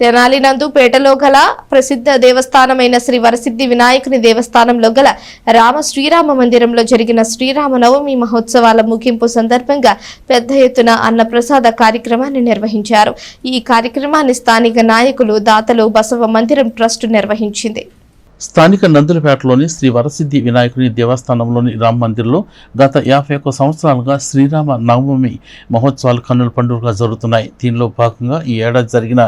తెనాలి నందు పేటలో గల ప్రసిద్ధ దేవస్థానమైన శ్రీ వరసిద్ధి వినాయకుని దేవస్థానంలో గల రామ శ్రీరామ మందిరంలో జరిగిన శ్రీరామ నవమి మహోత్సవాల ముగింపు సందర్భంగా పెద్ద ఎత్తున అన్నప్రసాద కార్యక్రమాన్ని నిర్వహించారు. ఈ కార్యక్రమాన్ని స్థానిక నాయకులు దాతలు బసవ మందిరం ట్రస్ట్ నిర్వహించింది. స్థానిక నందులపేటలోని శ్రీ వరసిద్ధి వినాయకుని దేవస్థానంలోని రామ మందిర్లో గత యాభై ఒక్క సంవత్సరాలుగా శ్రీరామ నవమి మహోత్సవాలు కన్నుల పండుగగా జరుగుతున్నాయి. దీనిలో భాగంగా ఈ ఏడాది జరిగిన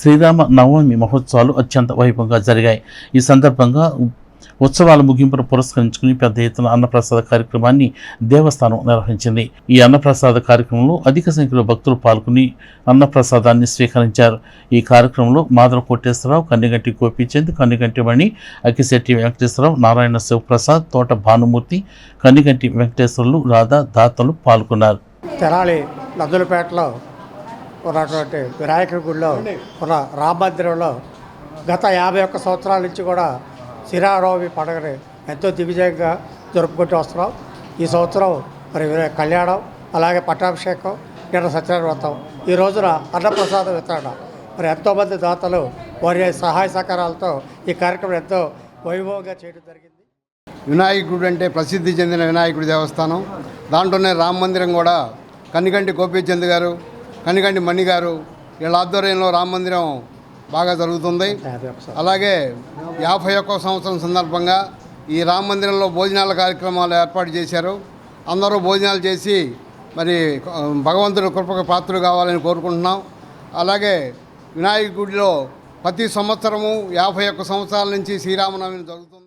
శ్రీరామ నవమి మహోత్సవాలు అత్యంత వైభవంగా జరిగాయి. ఈ సందర్భంగా ఉత్సవాల ముగింపును పురస్కరించుకుని పెద్ద ఎత్తున అన్నప్రసాద కార్యక్రమాన్ని దేవస్థానం నిర్వహించింది. ఈ అన్నప్రసాద కార్యక్రమంలో అధిక సంఖ్యలో భక్తులు పాల్గొని అన్నప్రసాదాన్ని స్వీకరించారు. ఈ కార్యక్రమంలో మాధవ కోటేశ్వరరావు కన్నిగంటి గోపీచంద్ కన్నిగంటి మణి అక్కిశెట్టి వెంకటేశ్వరరావు నారాయణ శివప్రసాద్ తోట భానుమూర్తి కన్నిగంటి వెంకటేశ్వరులు రాధా దాతలు పాల్గొన్నారు. తెనాలి నదులపేటలో ఉన్నటువంటి వినాయకుడి గుడిలో ఉన్న రామ గత యాభై ఒక్క సంవత్సరాల నుంచి కూడా శ్రీరామనవమి పండుగని ఎంతో దిగ్విజయంగా జరుపుకుంటూ వస్తున్నాం. ఈ సంవత్సరం మరి కళ్యాణం అలాగే పట్టాభిషేకం నిన్న సత్యనారాయణ వ్రతం ఈ రోజున అన్నప్రసాద వితరణ. మరి ఎంతోమంది దాతలు వారి సహాయ సహకారాలతో ఈ కార్యక్రమం ఎంతో వైభవంగా చేయడం జరిగింది. వినాయకుడు అంటే ప్రసిద్ధి చెందిన వినాయకుడి దేవస్థానం. దాంట్లోనే రామ మందిరం కూడా. కన్నికంటి గోపీచంద్ గారు కన్నికంటి మణి గారు వీళ్ళ ఆధ్వర్యంలో రామ మందిరం బాగా జరుగుతుంది. అలాగే యాభై ఒక్క సంవత్సరం సందర్భంగా ఈ రామ మందిరంలో భోజనాల కార్యక్రమాలు ఏర్పాటు చేశారు. అందరూ భోజనాలు చేసి మరి భగవంతుడి కృపకు పాత్రలు కావాలని కోరుకుంటున్నాం. అలాగే వినాయక గుడిలో ప్రతి సంవత్సరము యాభై ఒక్క సంవత్సరాల నుంచి శ్రీరామనవమి జరుగుతుంది.